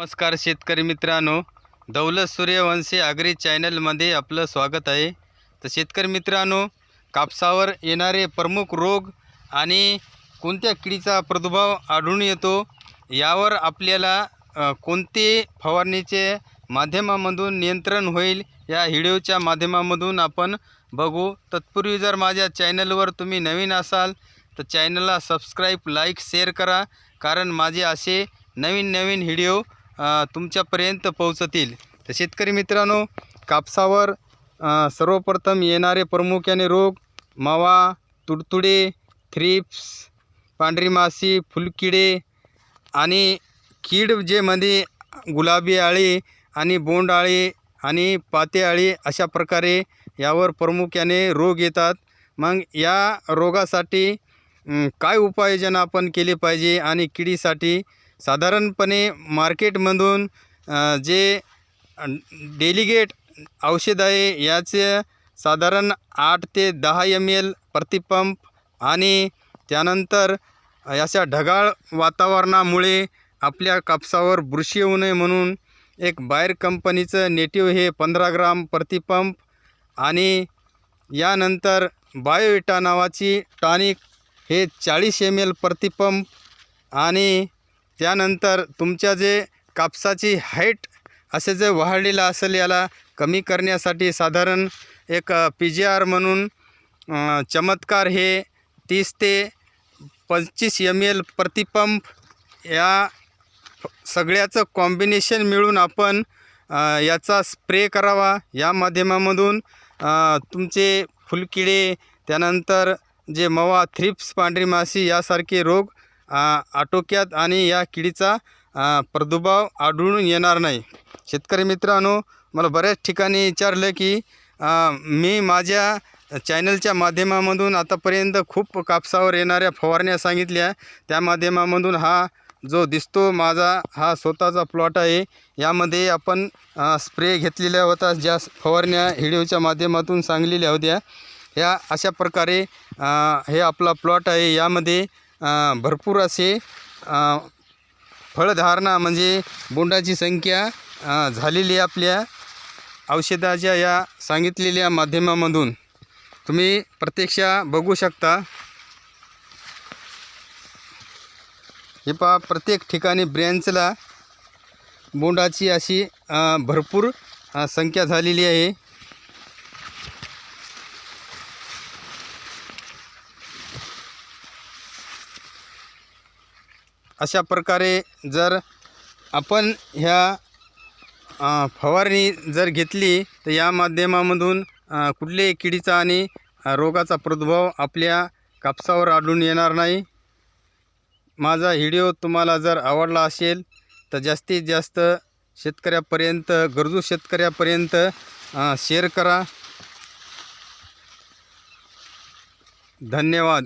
नमस्कार शेतकरी मित्रांनो. दौलत सूर्यवंशी आगरी चॅनलमध्ये आपलं स्वागत आहे. तर शेतकरी मित्रांनो कापसावर येणारे प्रमुख रोग आणि कोणत्या किडीचा प्रादुर्भाव आढळून येतो यावर आपल्याला कोणते फवारणीचे माध्यमामधून नियंत्रण होईल या व्हिडिओच्या माध्यमामधून आपण बघू. तत्पूर्वी जर माझ्या चॅनलवर तुम्ही नवीन असाल तर चॅनलला सबस्क्राईब लाईक शेअर करा. कारण माझे असे नवीन नवीन व्हिडिओ तुमच्यापर्यंत पोहोचतील. तर शेतकरी मित्रांनो कापसावर सर्वप्रथम येणारे प्रामुख्याने रोग मावा तुडतुडे थ्रिप्स पांढरी माशी फुलकिडे आणि कीड जे मध्ये गुलाबी आळी आणि बोंड आळी आणि पाते आळी अशा प्रकारे यावर प्रामुख्याने रोग येतात. मग या रोगासाठी काय उपाययोजना आपण केली पाहिजे आणि किडीसाठी? साधारणपणे मार्केटमधून जे डेलिगेट औषध आहे याचे साधारण आठ ते दहा एम एल प्रतिपंप आणि त्यानंतर अशा ढगाळ वातावरणामुळे आपल्या कापसावर बुरशी येऊ नये म्हणून एक बाहेर कंपनीचं नेटिव्ह हे पंधरा ग्राम प्रतिपंप आणि यानंतर बायोविटा नावाची टॉनिक हे चाळीस एम एल प्रतिपंप आणि त्यानंतर तुमच्या जे कापसाची हाईट असे जे वाढलेलं असेल याला कमी करण्यासाठी साधारण एक पी जी आर म्हणून चमत्कार हे तीस ते पंचवीस एम एल प्रतिपंप या सगळ्याचं कॉम्बिनेशन मिळून आपण याचा स्प्रे करावा. या माध्यमामधून तुमचे फुलकिडे त्यानंतर जे मवा थ्रिप्स पांढरी माशी यासारखे रोग आटोक्यात आणि या किडीचा प्रादुर्भाव आढळून येणार नाही. शेतकरी मित्रांनो मला बऱ्याच ठिकाणी विचारलं की मी माझ्या चॅनलच्या माध्यमामधून आतापर्यंत खूप कापसावर येणाऱ्या फवारण्या सांगितल्या. त्या माध्यमामधून हा जो दिसतो माझा हा स्वतःचा प्लॉट आहे. यामध्ये आपण स्प्रे घेतलेल्या होता ज्या फवारण्या हिडिओच्या माध्यमातून सांगलेल्या होत्या. ह्या अशा प्रकारे हे आपला प्लॉट आहे. यामध्ये भरपूर असे फळधारणा म्हणजे बोंडाची संख्या झालेली आपल्या औषधाच्या या सांगितलेल्या माध्यमामधून. तुम्ही प्रत्यक्ष बघू शकता. हे पहा प्रत्येक ठिकाणी ब्रँचला बोंडाची अशी भरपूर संख्या झालेली आहे. अशा प्रकारे जर आपण ह्या फवारणी जर घेतली तर या माध्यमामधून कुठलेही कुठल्याही किडीचा आणि रोगाचा प्रादुर्भाव आपल्या कापसावर आढळून येणार नाही. माझा व्हिडिओ तुम्हाला जर आवडला असेल तर जास्तीत जास्त शेतकऱ्यापर्यंत गरजू शेतकऱ्यापर्यंत शेअर करा. धन्यवाद.